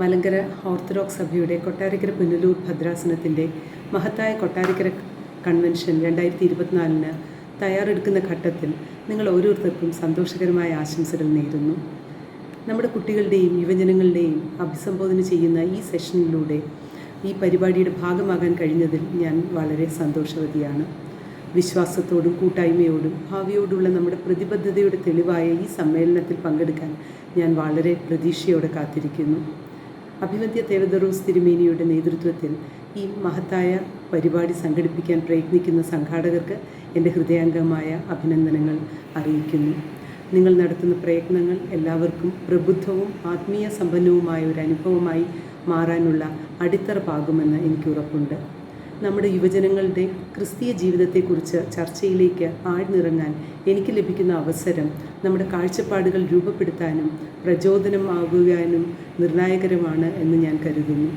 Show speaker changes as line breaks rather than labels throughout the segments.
Malankara orthodox സഭയുടെ കൊട്ടാരക്കര പുനലൂർ ഭദ്രാസനത്തിന്റെ മഹത്തായ Kottarakkara convention രണ്ടായിരത്തി ഇരുപത്തിനാലിന് തയ്യാറെടുക്കുന്ന ഘട്ടത്തിൽ നിങ്ങൾ ഓരോരുത്തർക്കും സന്തോഷകരമായ ആശംസകൾ നേരുന്നു. നമ്മുടെ കുട്ടികളുടെയും യുവജനങ്ങളുടെയും അഭിസംബോധന ചെയ്യുന്ന ഈ സെഷനിലൂടെ ഈ പരിപാടിയുടെ ഭാഗമാകാൻ കഴിഞ്ഞതിൽ ഞാൻ വളരെ സന്തോഷവതിയാണ്. വിശ്വാസത്തോടും കൂട്ടായ്മയോടും ഭാവിയോടുള്ള നമ്മുടെ പ്രതിബദ്ധതയുടെ തെളിവായ ഈ സമ്മേളനത്തിൽ പങ്കെടുക്കാൻ ഞാൻ വളരെ പ്രതീക്ഷയോടെ കാത്തിരിക്കുന്നു. അഭിമന്യ തേവദറോസ് തിരുമേനിയുടെ നേതൃത്വത്തിൽ ഈ മഹത്തായ പരിപാടി സംഘടിപ്പിക്കാൻ പ്രയത്നിക്കുന്ന സംഘാടകർക്ക് എന്റെ ഹൃദയാംഗമായ അഭിനന്ദനങ്ങൾ അറിയിക്കുന്നു. നിങ്ങൾ നടത്തുന്ന പ്രയത്നങ്ങൾ എല്ലാവർക്കും പ്രബുദ്ധവും ആത്മീയ സമ്പന്നവുമായ ഒരു അനുഭവമായി മാറാനുള്ള അടിത്തറ പാകുമെന്ന് എനിക്ക് ഉറപ്പുണ്ട്. നമ്മുടെ യുവജനങ്ങളുടെ ക്രിസ്തീയ ജീവിതത്തെക്കുറിച്ച് ചർച്ചയിലേക്ക് ആഴ്ന്നിറങ്ങാൻ എനിക്ക് ലഭിക്കുന്ന അവസരം നമ്മുടെ കാഴ്ചപ്പാടുകൾ രൂപപ്പെടുത്താനും പ്രചോദനമാകുവാനും നിർണായകരമാണ് എന്ന് ഞാൻ കരുതുന്നു.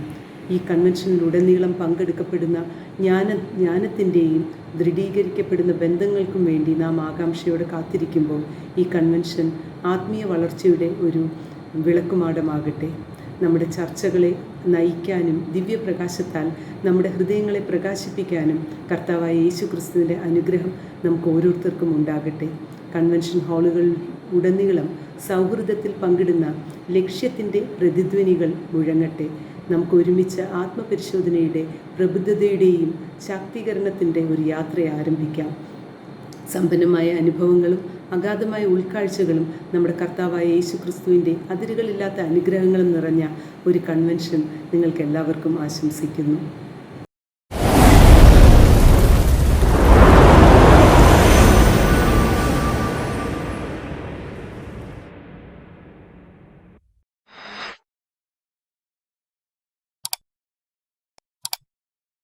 ഈ കൺവെൻഷനിലുടനീളം പങ്കെടുക്കപ്പെടുന്ന ജ്ഞാന ജ്ഞാനത്തിന്റെയും ദൃഢീകരിക്കപ്പെടുന്ന ബന്ധങ്ങൾക്കും വേണ്ടി നാം ആകാംക്ഷയോടെ കാത്തിരിക്കുമ്പോൾ ഈ കൺവെൻഷൻ ആത്മീയ വളർച്ചയുടെ ഒരു വിളക്കുമാടമാകട്ടെ. നമ്മുടെ ചർച്ചകളെ നയിക്കാനും ദിവ്യപ്രകാശത്താൽ നമ്മുടെ ഹൃദയങ്ങളെ പ്രകാശിപ്പിക്കാനും കർത്താവായ യേശു ക്രിസ്തുവിന്റെ അനുഗ്രഹം നമുക്ക് ഓരോരുത്തർക്കും ഉണ്ടാകട്ടെ. കൺവെൻഷൻ ഹാളുകളിൽ ഉടനീളം സൗഹൃദത്തിൽ പങ്കിടുന്ന ലക്ഷ്യത്തിന്റെ പ്രതിധ്വനികൾ മുഴങ്ങട്ടെ. നമുക്ക് ഒരുമിച്ച് ആത്മപരിശോധനയുടെ പ്രബുദ്ധതയുടെയും ശാക്തീകരണത്തിന്റെ ഒരു യാത്ര ആരംഭിക്കാം. സമ്പന്നമായ അനുഭവങ്ങളും അഗാധമായ ഉൾക്കാഴ്ചകളും നമ്മുടെ കർത്താവായ യേശു ക്രിസ്തുവിന്റെ അതിരുകളില്ലാത്ത അനുഗ്രഹങ്ങളും നിറഞ്ഞ ഒരു കൺവെൻഷൻ നിങ്ങൾക്ക് എല്ലാവർക്കും ആശംസിക്കുന്നു.